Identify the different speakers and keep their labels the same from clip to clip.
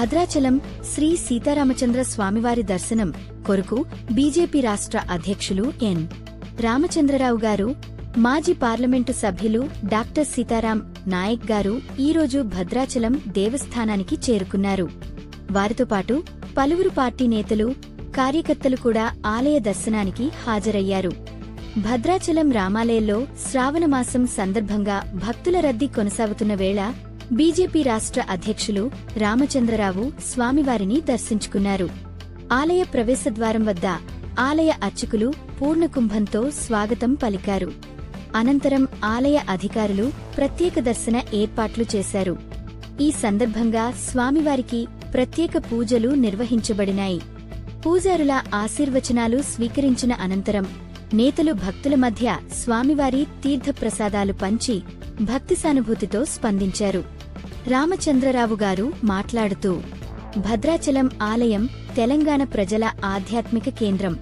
Speaker 1: భద్రాచలం శ్రీ సీతారామచంద్ర స్వామివారి దర్శనం. కొరకు బీజేపీ రాష్ట్ర అధ్యక్షులు ఎన్. రామచంద్రరావు గారు మాజీ పార్లమెంటు సభ్యులు డాక్టర్ సీతారాం నాయక్ గారు ఈరోజు భద్రాచలం దేవస్థానానికి చేరుకున్నారు. వారితో పాటు పలువురు పార్టీ నేతలు కార్యకర్తలు కూడా ఆలయ దర్శనానికి హాజరయ్యారు. భద్రాచలం రామాలయంలో శ్రావణమాసం సందర్భంగా భక్తుల రద్దీ కొనసాగుతున్న వేళ బీజేపీ రాష్ట్ర అధ్యక్షులు రామచంద్రరావు స్వామివారిని దర్శించుకున్నారు. ఆలయ ప్రవేశద్వారం వద్ద ఆలయ అర్చకులు పూర్ణకుంభంతో స్వాగతం పలికారు. అనంతరం ఆలయ అధికారులు ప్రత్యేక దర్శన ఏర్పాట్లు చేశారు. ఈ సందర్భంగా స్వామివారికి ప్రత్యేక పూజలు నిర్వహించబడినాయి. పూజారుల ఆశీర్వచనాలు స్వీకరించిన అనంతరం నేతలు భక్తుల మధ్య స్వామివారి తీర్థప్రసాదాలు పంచి భక్తి సానుభూతితో స్పందించారు. రామచంద్రరావు గారు మాట్లాడుతూ భద్రాచలం ఆలయం తెలంగాణ ప్రజల ఆధ్యాత్మిక కేంద్రం.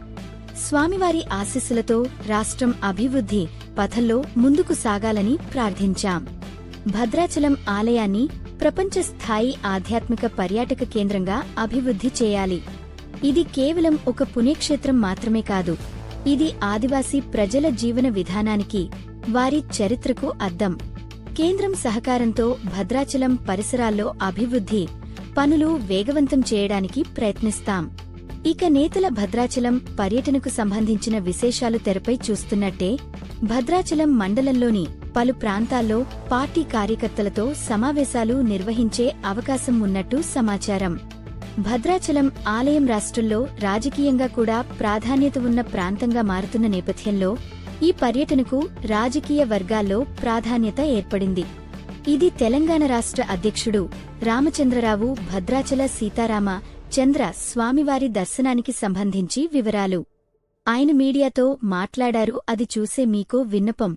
Speaker 1: స్వామివారి ఆశీస్సులతో రాష్ట్రం అభివృద్ధి పథంలో ముందుకు సాగాలని ప్రార్థించాం. భద్రాచలం ఆలయాన్ని ప్రపంచ స్థాయి ఆధ్యాత్మిక పర్యాటక కేంద్రంగా అభివృద్ధి చేయాలి. ఇది కేవలం ఒక పుణ్యక్షేత్రం మాత్రమే కాదు ఇది ఆదివాసీ ప్రజల జీవన విధానానికి వారి చరిత్రకు అద్దం. కేంద్రం సహకారంతో భద్రాచలం పరిసరాల్లో అభివృద్ధి పనులు వేగవంతం చేయడానికి ప్రయత్నిస్తాం. ఇక నేతల భద్రాచలం పర్యటనకు సంబంధించిన విశేషాలు తెరపై చూస్తున్నట్టే భద్రాచలం మండలంలోని పలు ప్రాంతాల్లో పార్టీ కార్యకర్తలతో సమావేశాలు నిర్వహించే అవకాశం ఉన్నట్టు సమాచారం. భద్రాచలం ఆలయం రాష్ట్రంలో రాజకీయంగా కూడా ప్రాధాన్యత ఉన్న ప్రాంతంగా మారుతున్న నేపథ్యంలో ఈ పర్యటనకు రాజకీయ వర్గాల్లో ప్రాధాన్యత ఏర్పడింది. ఇది తెలంగాణ రాష్ట్ర అధ్యక్షుడు రామచంద్రరావు భద్రాచల సీతారామ చంద్ర స్వామివారి దర్శనానికి సంబంధించి వివరాలు. ఆయన మీడియాతో మాట్లాడారు. అది చూసే మీకో విన్నపం.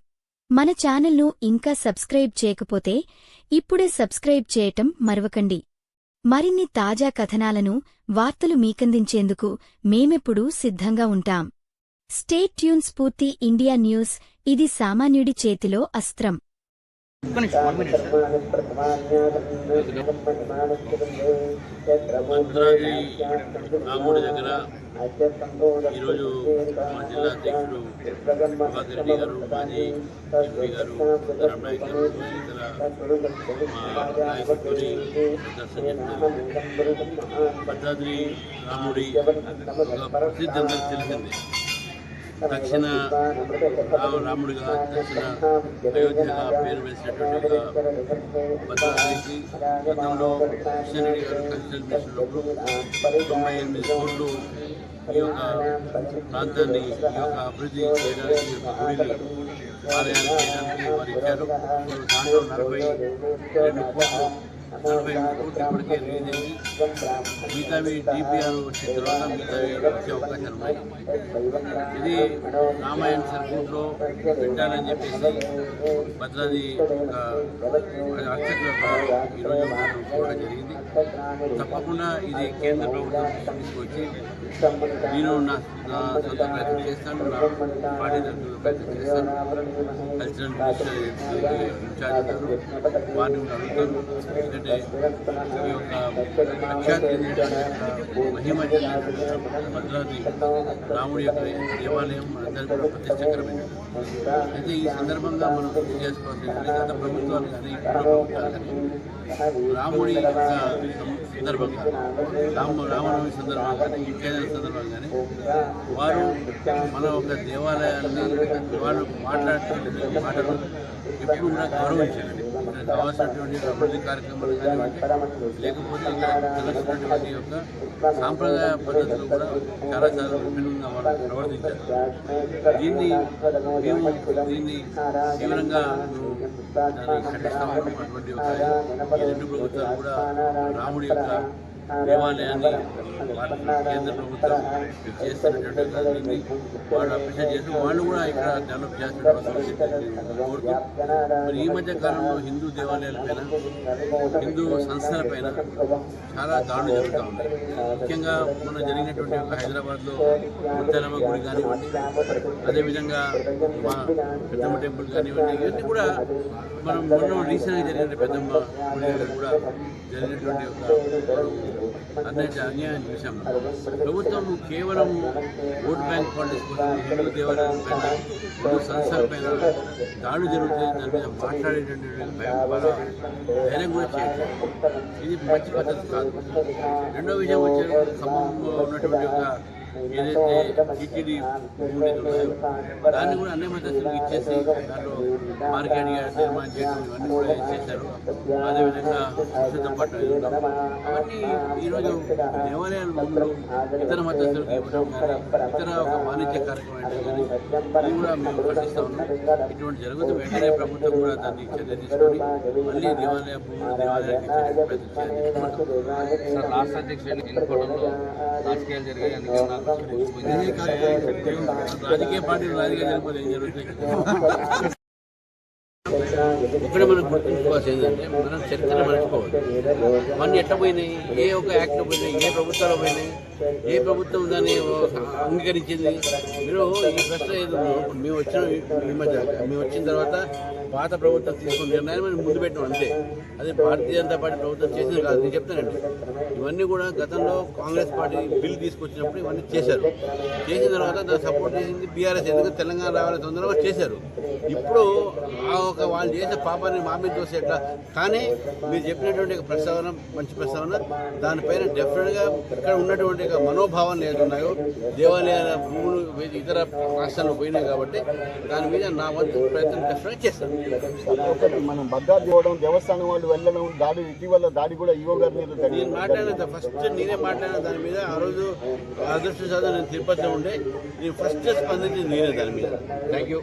Speaker 1: మన ఛానల్ను ఇంకా సబ్స్క్రైబ్ చేయకపోతే ఇప్పుడే సబ్స్క్రైబ్ చేయటం మరవకండి. మరిన్ని తాజా కథనాలను వార్తలు మీకందించేందుకు మేమెప్పుడూ సిద్ధంగా ఉంటాం. Stay tuned Spoorthi India news ఇది సామాన్యుడి చేతిలో అస్త్రం
Speaker 2: ఒక్క నిమిషం
Speaker 3: రాముడి దగ్గర ఈరోజు మా జిల్లా అధ్యక్షుడు ప్రభాకర్ రెడ్డి గారు మాజీ ఎంపీ గారు రమణాయక్ గారు ఇతర మా నాయకుడితో దర్శనం చేసుకున్నాం. భద్రాద్రి రాముడి ప్రసిద్ధి అందరికి తెలిసింది దక్షిణ రాముడిగా దక్షిణ అయోధ్యగా పేరు వేసినటువంటి ఒక భద్రాద్రికి గతంలో కిషన్ గారు కన్సల్ట్ చేసినప్పుడు తొంభై ఎనిమిది కోట్లు ఈ యొక్క ప్రాంతాన్ని ఈ యొక్క అభివృద్ధి చేయడానికి ఈ గుడిని ఆలయాన్ని చేయడానికి వారు ఇచ్చారు. దాంట్లో నలభై రెండు కోట్లు నలభై కోట్లు ఇప్పటికే రిలీజ్ అయింది. మిగతావి డిపిఆర్ వచ్చిన తర్వాత మిగతావి వచ్చే అవకాశాలు ఉన్నాయి. ఇది రామాయణ సర్క్యూట్లో పెట్టాలని చెప్పేసి భద్రాది ఒక అర్చకులకు ఈరోజు మనం కూడా జరిగింది. తప్పకుండా ఇది కేంద్ర ప్రభుత్వం తీసుకొచ్చి నేను నా సొంత ప్రయత్నం చేస్తాను నా పార్టీ తరఫున ప్రయత్నం చేస్తాను. కల్చరల్ మినిస్టర్ ఇన్ఛార్జ్ గారు వారిని కూడా అడుగుతాను. ఎందుకంటే ఈ యొక్క ప్రఖ్యాతి మహిమ భద్రాద్రి రాముడి యొక్క దేవాలయం మనందరికీ కూడా ప్రతిష్టకరమైనది అయితే ఈ సందర్భంగా మనం గుర్తు చేసుకోవాల్సింది గత ప్రభుత్వాలు కానీ ఇప్పుడు ప్రభుత్వాలు కానీ రాముడి యొక్క సందర్భంగా రామ రామనవమి సందర్భంగా కానీ ఇంకేదైనా సందర్భంగానే వారు మన ఒక దేవాలయాన్ని వాళ్ళు మాట్లాడేటువంటి మాటలు ఎప్పుడు కూడా గౌరవించాలి కావాల్సినటువంటి అభివృద్ధి కార్యక్రమాలు కానివ్వండి లేకపోతే ఇక్కడ తెలుస్తున్నటువంటి యొక్క సాంప్రదాయ పద్ధతులు కూడా చాలా చాలా విభిన్నంగా వాళ్ళు ప్రవర్తించారు. దీన్ని మేము దీన్ని తీవ్రంగా దాన్ని ఖండిస్తాము అటువంటి ఒక ఈ రెండు ప్రభుత్వాలు కూడా రాముడి యొక్క దేవాలయాన్ని కేంద్ర ప్రభుత్వం చేస్తున్నటువంటి వాళ్ళు అప్రిషియేట్ చేసి వాళ్ళు కూడా ఇక్కడ డెవలప్ చేస్తున్న మరి ఈ మధ్య కాలంలో హిందూ దేవాలయాల పైన హిందూ సంస్థల పైన చాలా దాడులు జరుగుతూ ఉన్నాయి. ముఖ్యంగా మొన్న జరిగినటువంటి ఒక హైదరాబాద్లో ముత్యాలమ్మ గుడి కానివ్వండి అదేవిధంగా మా పెద్దమ్మ టెంపుల్ కానివ్వండి ఇవన్నీ కూడా మనం మొన్న రీసెంట్గా జరిగిన పెద్దమ్మ గుడి దగ్గర కూడా జరిగినటువంటి ఒక అన్యాయ అన్యాయం చూసాం ప్రభుత్వం కేవలం ఓట్ బ్యాంక్ పాలిటిక్స్ కోసం హిందూ దేవాలయాల పైన హిందూ సంస్థల పైన దాడులు జరుగుతుంది దాని మీద మాట్లాడేటటువంటి భయం ద్వారా ధైర్యం కూడా చేయట్లేదు. ఇది మంచి పద్ధతి కాదు. రెండో విషయం వచ్చే ఖమ్మంలో ఉన్నటువంటి ఒక ఏదైతే టీటీడీ ఉన్నాయో. దాన్ని కూడా అన్ని మద్దతులకు ఇచ్చేసి దాంట్లో మార్కెట్ నిర్మాణం చేయడం ఇవన్నీ కూడా చేశారు అదేవిధంగా విశుద్ధ పట్టణం ఇవ్వడం అవన్నీ ఈరోజు దేవాలయాల భూములు ఇతర మద్దతులకు ఇవ్వడం కానీ ఇతర ఒక వాణిజ్య కార్యక్రమం కానీ ఇది కూడా మేము ఖండిస్తా ఉన్నాం. ఇటువంటి జరుగుతూ వెంటనే ప్రభుత్వం కూడా దాన్ని చర్య తీసుకొని మళ్ళీ దేవాలయ భూములు దేవాలయానికి
Speaker 2: రాష్ట్ర అధ్యక్షుడు ఎన్నుకోవడంలో రాజకీయాలు జరిగాయి అందుకే
Speaker 3: రాజకీయ పార్టీలు రాజకీయ జరిగిపోతే ఏం జరుగుతుంది ఇక్కడ మనం గుర్తుంచుకోవాల్సి ఏంటంటే మనం చరిత్ర మర్చిపోవాలి మన ఎట్లా పోయినాయి? ఏ ఒక యాక్ట్లో పోయినాయి? ఏ ప్రభుత్వాలు పోయినాయి? ఏ ప్రభుత్వం దాన్ని అంగీకరించింది? మీరు ఈ ప్రశ్న ఏదో మేము వచ్చిన ఈ మధ్య మేము వచ్చిన తర్వాత పాత ప్రభుత్వం తీసుకున్న నిర్ణయాన్ని మనం ముందు పెట్టాం అంతే. అది భారతీయ జనతా పార్టీ ప్రభుత్వం చేసింది కాదు నేను చెప్తానండి. ఇవన్నీ కూడా గతంలో కాంగ్రెస్ పార్టీ బిల్ తీసుకొచ్చినప్పుడు ఇవన్నీ చేశారు. చేసిన తర్వాత దాన్ని సపోర్ట్ చేసింది బీఆర్ఎస్ ఎందుకంటే తెలంగాణ రావాలని తొందరగా చేశారు. ఇప్పుడు ఆ ఒక వాళ్ళు చేసే పాపాన్ని మా మీద చూసే ఎట్లా? కానీ మీరు చెప్పినటువంటి ప్రస్తావన మంచి ప్రస్తావన దానిపైన డెఫినెట్గా ఇక్కడ ఉన్నటువంటి ఒక మనోభావాలు ఉన్నాయో దేవాలయాల భూములు ఇతర రాష్ట్రాల్లో పోయినాయి కాబట్టి దాని మీద నా వంతు ప్రయత్నం డెఫినెట్ చేస్తాను.
Speaker 4: మనం భద్రాద్రి చూడడం దేవస్థానం వాళ్ళు వెళ్ళడం దాడి ఇటీవల దాడి కూడా ఈవో గారి మీద
Speaker 3: నేను మాట్లాడిన ఫస్ట్ నేనే మాట్లాడిన దాని మీద ఆ రోజు అదృష్ట సాధన నేను తిరుపతిలో ఉండే. నేను ఫస్ట్ స్పందించింది నేనే దాని మీద. Thank you